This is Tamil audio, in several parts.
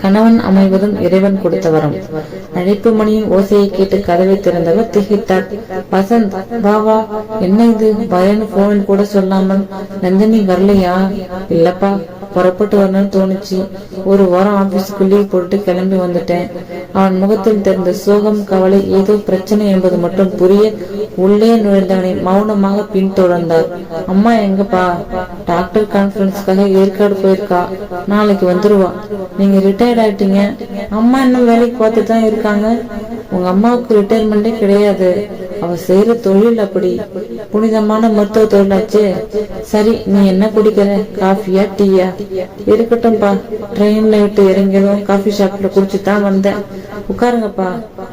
கணவன் அமைவதும் இறைவன் கொடுத்த வரம் அழைப்பு மணியின் ஓசையை கேட்டு கதவை திறந்தவர் திகைத்தார். வசந்த் வா வா. என்ன இது? பயன்னு போன் கூட சொல்லாமல் நந்தினி வரலையா? இல்லப்பா. புறப்பட்டு வரணும்னு தோணுச்சு. ஒரு வாரம் ஆபீஸ்க்கு லீவ் போட்டு கிளம்பி வந்துட்டேன். அவன் முகத்தில் தெரிந்த சோகம் கவலை ஏதோ பிரச்சனை என்பது மட்டும் புரிய உள்ளே நுழைந்தவனை மௌனமாக பின்தொடர்ந்தார். அம்மா எங்கப்பா? டாக்டர் கான்பரன்ஸ்க்காக ஏற்காடு போயிருக்கா? நாளைக்கு வந்துருவா. நீங்க ரிட்டையர்ட் ஆயிட்டீங்க. அம்மா இன்னும் வேலைக்கு பார்த்துட்டு தான் இருக்காங்க. உங்க அம்மாவுக்கு ரிட்டையர்மெண்டே கிடையாது. அவ செய்யற தொழில் அப்படி. புனிதமான மருத்துவ தொழிலாச்சே. சரி நீ என்ன குடிக்கிற? காஃபியா டீயா? இருக்கட்டும்பா. ட்ரெயின்ல விட்டு இறங்கிடும் காஃபி ஷாப்ல குடிச்சு தான் வந்தேன். உட்காருங்கப்பா.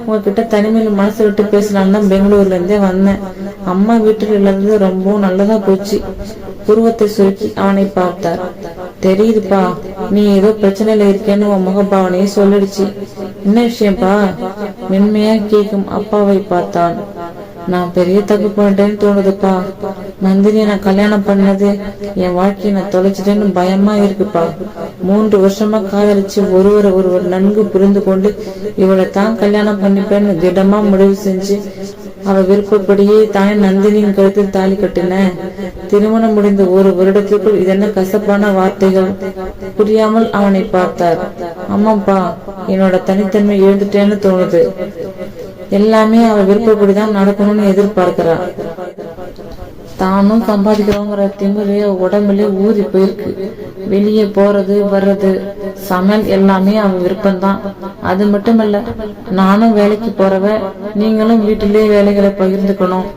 உங்ககிட்ட தனிமையில மனசு விட்டு பேசலான்னு தான் பெங்களூர்ல இருந்தே வந்தேன். அம்மா வீட்டுல இருந்து ரொம்பவும் நல்லதா போச்சு. புருவத்தை சுருக்கி அவனை பார்த்தார். தெரியுதுப்பா நீ ஏதோ பிரச்சனையில இருக்கேன்னு உன் முகபாவனையே சொல்லிடுச்சு. என்ன விஷயம்ப்பா? மென்மையா கேட்கும் அப்பாவை பார்த்தான். நான் பெரிய தப்பு பண்ணிட்டேன்னு தோணுதுப்பா. நந்தினியை நான் கல்யாணம் பண்ணது என் வாழ்க்கையை நான் தொலைச்சிட்டேன்னு பயமா இருக்குப்பா. மூன்று வருஷமா காதலிச்சு ஒருவரை ஒருவர் நன்கு புரிந்து கொண்டு இவளை தான் கல்யாணம் பண்ணிப்பேன்னு திடமா முடிவு செஞ்சு அவ விருப்பப்படியே தானே நந்தினியின் கழுத்தில் தாலி கட்டினேன் திருமணம் முடிந்த ஒரு வருடத்திற்குள் இதென்ன கசப்பான வார்த்தைகள். புரியாமல் அவனை பார்த்தார். ஆமாப்பா என்னோட தனித்தன்மை எழுந்துட்டேன்னு தோணுது. எல்லாமே அவ விருப்பப்படிதான் நடக்கணும்னு எதிர்பார்க்கிறா தானும் சம்பாதிக்கிறோங்கிற திமிரு உடம்புல ஊறி போயிருக்கு. வெளியே போறது வர்றது சமையல் எல்லாமே அவ விருப்பம்தான். அது மட்டும் இல்ல நானும் வேலைக்கு போறவ நீங்களும் வீட்டிலேயே வேலைகளை பகிர்ந்துக்கணும்.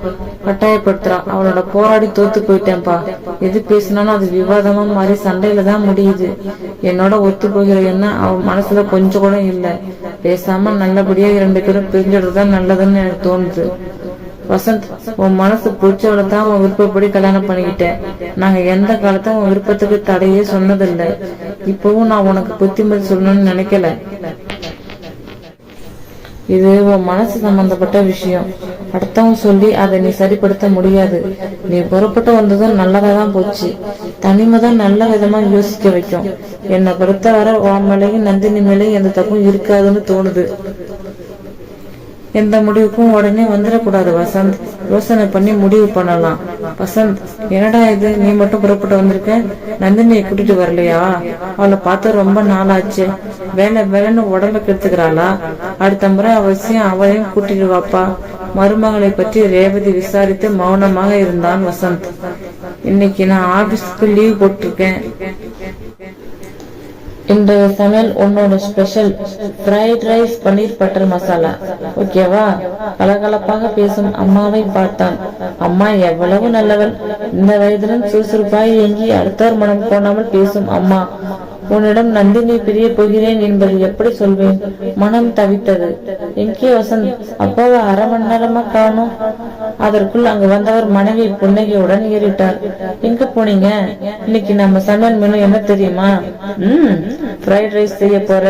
கட்டாயப்படுத்துறா. அவளோட போராடி தோத்து போயிட்டேன்ப்பா. எது பேசினாலும் அது விவாதமா மாறி சண்டையில தான் முடியுது. என்னோட ஒத்து போகிற எண்ணம் அவன் மனசுல கொஞ்சம் கூட இல்ல. பேசாம நல்லபடியா இரண்டு பேரும் பிரிஞ்சிடுறதுதான் நல்லதுன்னு எனக்கு தோணுது. வசந்த் உன் மனசு பிடிச்சவளை தான் உன் விருப்பப்படி கல்யாணம் பண்ணிக்கிட்டேன். நாங்க எந்த காலத்தும் உன் விருப்பத்துக்கு தடையே சொன்னதில்லை. இப்பவும் நான் உனக்கு புத்திமதி சொல்லணும்னு நினைக்கல. இது உன் மனசு சம்பந்தப்பட்ட விஷயம். அடுத்தவங்க சொல்லி அதை நீ சரிப்படுத்த முடியாது. நீ புறப்பட்டு வந்ததும் நல்லதா தான் போச்சு. தனிமை தான் நல்ல விதமா யோசிக்க வைக்கும். என்னை பொறுத்தவரை உன் மேலேயும் நந்தினி மேலேயும் எந்த தப்பும் இருக்காதுன்னு தோணுது. எந்த முடிவுக்கும் உடனே வந்துடக்கூடாது வசந்த். யோசனை பண்ணி முடிவு பண்ணலாம். வசந்த் என்னடா இது? நீ மட்டும் புறப்பட்டு வந்திருக்க? நந்தினியை கூட்டிட்டு வரலையா? அவளை பார்த்து ரொம்ப நாளாச்சு. வேலை வேலைன்னு உடம்ப கெடுத்துக்கிறாளா? அடுத்த முறை அவசியம் அவளையும் கூட்டிட்டு வாப்பா. மருமகளை பற்றி ரேவதி விசாரித்து மௌனமாக இருந்தான் வசந்த். இன்னைக்கு நான் ஆபீஸ்க்கு லீவ் போட்டிருக்கேன். இன்றைய சமையல் உன்னோட special fried rice paneer butter masala ஓகேவா கலகலப்பாக பேசும் அம்மாவை பார்த்தான். அம்மா எவ்வளவு நல்லவள். இந்த வயதிலும் சுறுசுறுப்பாய் எங்கி அடுத்தவர் மனம் போனாமல் பேசும் அம்மா. உன்னிடம் நந்தினி பிரிய போகிறேன் என்பதை எப்படி சொல்வேன்? மனம் தவித்தது. எங்கே வசந்த் அப்பாவை அரை மணி நேரமா காணும். அதற்குள் அங்கு வந்தவர் மனைவி புன்னகையுடன் ஏறிட்டார். எங்க போனீங்க? இன்னைக்கு நம்ம சமையல் மெனு என்ன தெரியுமா? ம் ஃப்ரைட் ரைஸ் செய்ய போற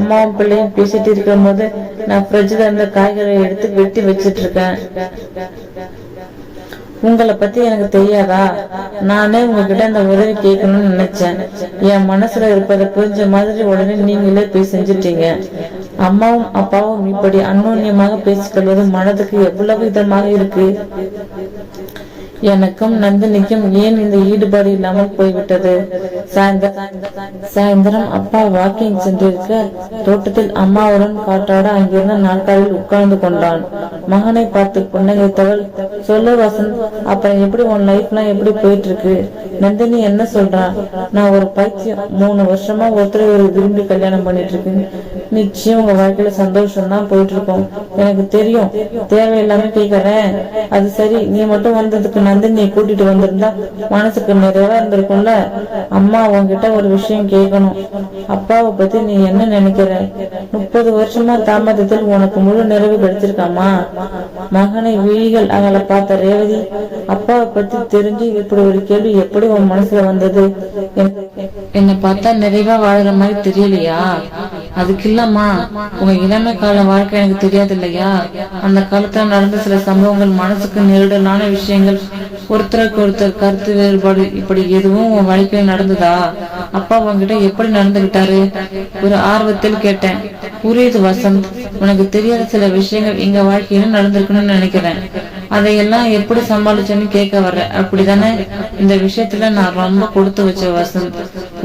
அம்மாவும் பிள்ளையும் பேசிட்டு இருக்கும் போது நான் ஃப்ரிட்ஜில் இருந்த காய்கறி எடுத்து வெட்டி வச்சிட்டு இருக்கேன். உங்களை பத்தி எனக்கு தெரியாதா? நானே உங்ககிட்ட அந்த உதவி கேட்கணும்னு நினைச்சேன். என் மனசுல இருப்பதை புரிஞ்ச மாதிரி உடனே நீங்களே போய் செஞ்சிட்டீங்க. அம்மாவும் அப்பாவும் இப்படி அன்னோன்யமாக பேசிக்கொள்வது மனதுக்கு எவ்வளவு இதமாக இருக்கு? எனக்கும் நந்தினிக்கும் ஏன் இந்த ஈடுபாடு இல்லாமல் போய்விட்டது? சாயந்தரம் அப்பா வாக்கிங் சென்றிருக்க தோட்டத்தில் அம்மாவுடன் காற்றாட அங்கிருந்த நாற்காலில் உட்கார்ந்து கொண்டான். மகனை பார்த்து புன்னகைத்தவள் சொல்ல வசந்த் அப்புறம் எப்படி உன் லைஃப்லாம் எப்படி போயிட்டு இருக்கு நந்தினி என்ன சொல்றான் நான் ஒரு பைத்தியம். மூணு வருஷமா ஒருத்தர் ஒரு விரும்பி கல்யாணம் பண்ணிட்டு இருக்கேன் நிச்சயம் உங்க வாழ்க்கையில சந்தோஷம் தான் போயிட்டு இருக்கோம் எனக்கு தெரியும். தேவையில்லாம கேக்குறேன். அது சரி நீ மட்டும் வந்ததுக்கு நந்தினியை கூட்டிட்டு வந்திருந்தா மனசுக்கு நிறைவா இருந்திருக்கும்ல? அம்மா உன்கிட்ட ஒரு விஷயம் கேட்கணும். அப்பாவை பத்தி நீ என்ன நினைக்கிற? முப்பது வருஷமா தாமதத்தில் உனக்கு முழு நிறைவு கிடைச்சிருக்காமா மகனை விழிகள் அவளை பார்த்த ரேவதி அப்பாவை பத்தி தெரிஞ்சு இப்படி ஒரு கேள்வி எப்படி உன் மனசுல வந்தது? என்ன என்னை பார்த்தா நிறைவா வாழ்ற மாதிரி தெரியலையா? அதுக்கு இல்லம்மா உங்க இளமை கால வாழ்க்கை எனக்கு தெரியாது இல்லையா அந்த காலத்துல நடந்த சில சம்பவங்கள் மனசுக்கு நெருடலான விஷயங்கள். ஒருத்தருக்கு ஒருத்தர் கருத்து வேறுபாடு இப்படி எதுவும் உன் வாழ்க்கையில் நடந்ததா? அப்பா உங்ககிட்ட எப்படி நடந்துகிட்டாரு? ஒரு ஆர்வத்தில் கேட்டேன். புரியுது வசந்த். உனக்கு தெரியாத சில விஷயங்கள் எங்க வாழ்க்கையில நடந்திருக்குன்னு நினைக்கிறேன். அதையெல்லாம் எப்படி சமாளிச்சேன்னு கேட்க வர்ற. அப்படிதானே? இந்த விஷயத்துல நான் ரொம்ப கொடுத்து வச்ச வசந்த்.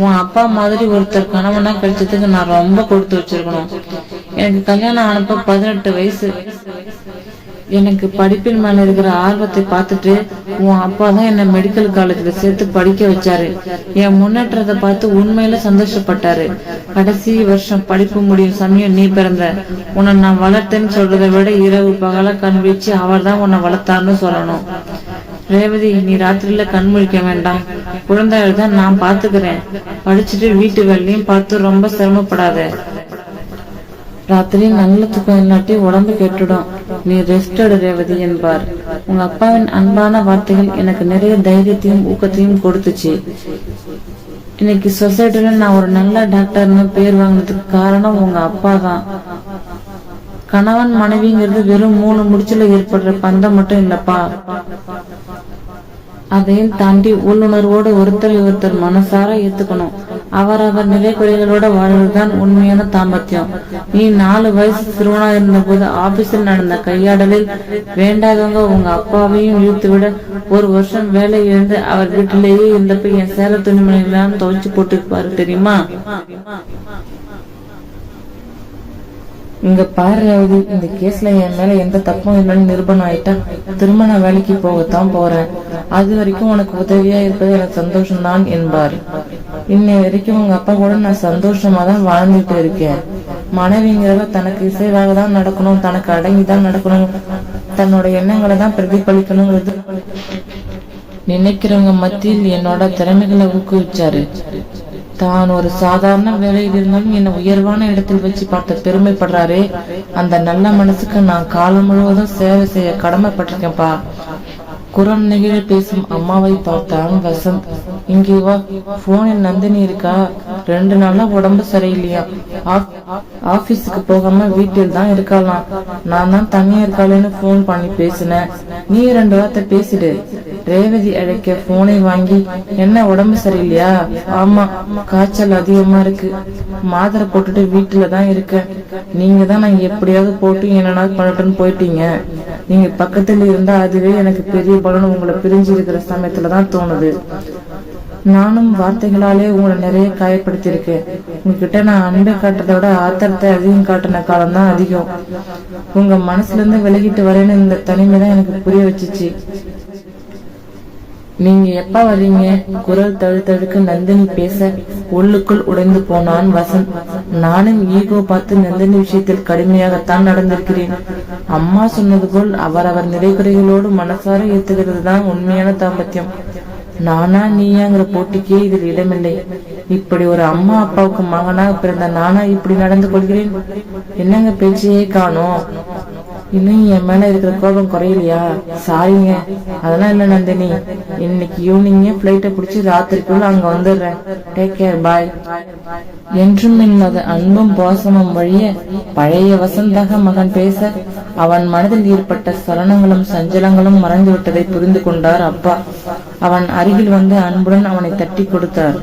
உன் அப்பா மாதிரி ஒருத்தர் கணவனா கழிச்சதுக்கு நான் ரொம்ப கொடுத்து வச்சிருக்கணும். எனக்கு கல்யாணம் ஆனப்ப பதினெட்டு வயசு. எனக்கு படிப்பின் மேல இருக்கிற ஆர்வத்தை பார்த்துட்டு உன் அப்பா தான் என்ன மெடிக்கல் காலேஜ்ல சேர்த்து படிக்க வச்சாரு. என் முன்னேற்றத்தை பார்த்து உண்மையில சந்தோஷப்பட்டாரு. கடைசி வருஷம் படிப்பு முடியும் சமயம் நீ பிறந்த. உன்னை நான் வளர்த்தேன்னு சொல்றதை விட இரவு பகல கண் வச்சு அவர் தான் உன்னை வளர்த்தாருன்னு சொல்லணும். ரேவதி நீ ராத்திரியில கண் முழிக்க வேண்டாம். குழந்தைகள் தான் நான் பாத்துக்கிறேன். படிச்சுட்டு வீட்டு வேலையும் பார்த்து ரொம்ப சிரமப்படாத. ராத்திரி நல்ல தூக்கம் இல்லாட்டி உடம்பு கெட்டுடும். நீ ரெஸ்ட் எடு ரேவதி என்பார். உங்க அப்பாவின் அன்பான வார்த்தைகள் எனக்கு நிறைய தைரியத்தையும் ஊக்கத்தையும் கொடுத்துச்சு. இன்னைக்கு சொசைட்டில நான் ஒரு நல்ல டாக்டர்னு பேர் வாங்கினதுக்கு காரணம் உங்க அப்பா தான். கணவன் மனைவிங்கிறது வெறும் மூணு முடிச்சுல ஏற்படுற பந்தம் மட்டும் இல்லப்பா. அதையும் தாண்டி உள்ளுணர்வோடு ஒருத்தர் ஒருத்தர் மனசார ஏத்துக்கணும். அவரவர் நிலை குறைகளோட வாழ்வதுதான் உண்மையான தாம்பத்தியம். நீ நாலு வயசு சிறுவனா இருந்த போது ஆபீஸில் நடந்த கையாடலில் வேண்டாதவங்க உங்க அப்பாவையும் இழுத்து விட ஒரு வருஷம் வேலை இருந்து அவர் வீட்டிலேயே இருந்தப்ப என் சேர துணிமணிகளாம் துவைச்சு போட்டுருப்பாரு தெரியுமா? இங்க பாரு இந்த கேஸ்ல என் மேல எந்த தப்பும் இல்லைன்னு நிரூபணம் ஆயிட்டா திருமண வேலைக்கு போகத்தான் போறேன். அது வரைக்கும் உனக்கு உதவியா இருப்பது எனக்கு சந்தோஷம் தான் என்பார். இன்னை வரைக்கும் உங்க அப்பா கூட நான் சந்தோஷமா தான் வாழ்ந்துட்டு இருக்கேன். மனைவிங்கிறவ தனக்கு இசைவாக தான் நடக்கணும் தனக்கு அடங்கி தான் நடக்கணும். தன்னோட எண்ணங்களை தான் பிரதிபலிக்கணுங்கிறது. நினைக்கிறவங்க மத்தியில் என்னோட திறமைகளை ஊக்குவிச்சாரு. தான் ஒரு சாதாரண வேலையில் இருந்தாலும் என்னை உயர்வான இடத்தில் வச்சு பார்த்து பெருமைப்படுறாரே. அந்த நல்ல மனசுக்கு நான் காலம் முழுவதும் சேவை செய்ய கடமைப்பட்டிருக்கேன்ப்பா. குரம் நெகிழ பேசும் அம்மாவை பார்த்தான் வசந்த். இங்கே வா போனில் நந்தினி இருக்கா? ரெண்டு நாளா உடம்பு சரியில்லையா? ஆப்- ஆபீஸுக்கு போகாம வீட்டில் தான் இருக்கலாம். நான் தான் தனியா இருக்காளேன்னு போன் பண்ணி பேசினேன். நீ ரெண்டு வார்த்தை பேசிடு. ரேவதி அழைக்க போனை வாங்கி என்ன உடம்பு சரியில்லையா? ஆமா காய்ச்சல் அதிகமா இருக்கு. மாத்திரை போட்டுட்டு வீட்டுல தான் இருக்கேன். நீங்க தான் நான் எப்படியாவது போட்டு என்னன்னா பண்ணட்டுன்னு போயிட்டீங்க. நீங்க பக்கத்துல இருந்தா அதுவே எனக்கு பெரிய பலன் உங்களை பிரிஞ்சு இருக்கிற சமயத்துல தான் தோணுது. நானும் வார்த்தைகளாலே உங்களை நிறைய காயப்படுத்தியிருக்கேன் உங்ககிட்ட நான் அன்பை காட்டுறத விட ஆத்திரத்தை அதிகம் காட்டின காலம் தான் அதிகம். உங்க மனசுல இருந்து விலகிட்டு வரேன்னு இந்த தனிமை தான் எனக்கு புரிய வச்சிச்சு. நீங்க எப்ப வர்றீங்க? குரல் தழுத்தழுக்கு நந்தினி பேச உள்ளுக்குள் உடைந்து போனான் வசந்த். நானும் ஈகோ பார்த்து நந்தினி விஷயத்தில் கடுமையாகத்தான் நடந்திருக்கிறேன். அம்மா சொன்னது போல் அவரவர் நிறைகுறைகளோடு மனசார ஏத்துகிறது தான் உண்மையான தாம்பத்தியம். நானா நீயாங்கிற போட்டிக்கே இதில் இடமில்லை. இப்படி ஒரு அம்மா அப்பாவுக்கு மகனாக பிறந்த நானா இப்படி நடந்து கொள்கிறேன்? என்னங்க பேச்சையே காணோம்? இன்னும் என் மேல இருக்கிற கோபம் குறையலையா? சாரிங்க அதெல்லாம் இல்ல நந்தினி. இன்னைக்கு ஈவினிங்கே பிளைட்டை பிடிச்சி ராத்திரிக்குள்ள அங்க வந்துடுறேன். டேக் கேர் பாய் என்றும் இன்னது அன்பும் பாசமும் வழிய பழைய வசந்தக மகன் பேச அவன் மனதில் ஏற்பட்ட சலனங்களும் சஞ்சலங்களும் மறைந்து விட்டதை புரிந்து கொண்டார் அப்பா. அவன் அருகில் வந்து அன்புடன் அவனை தட்டி கொடுத்தார்.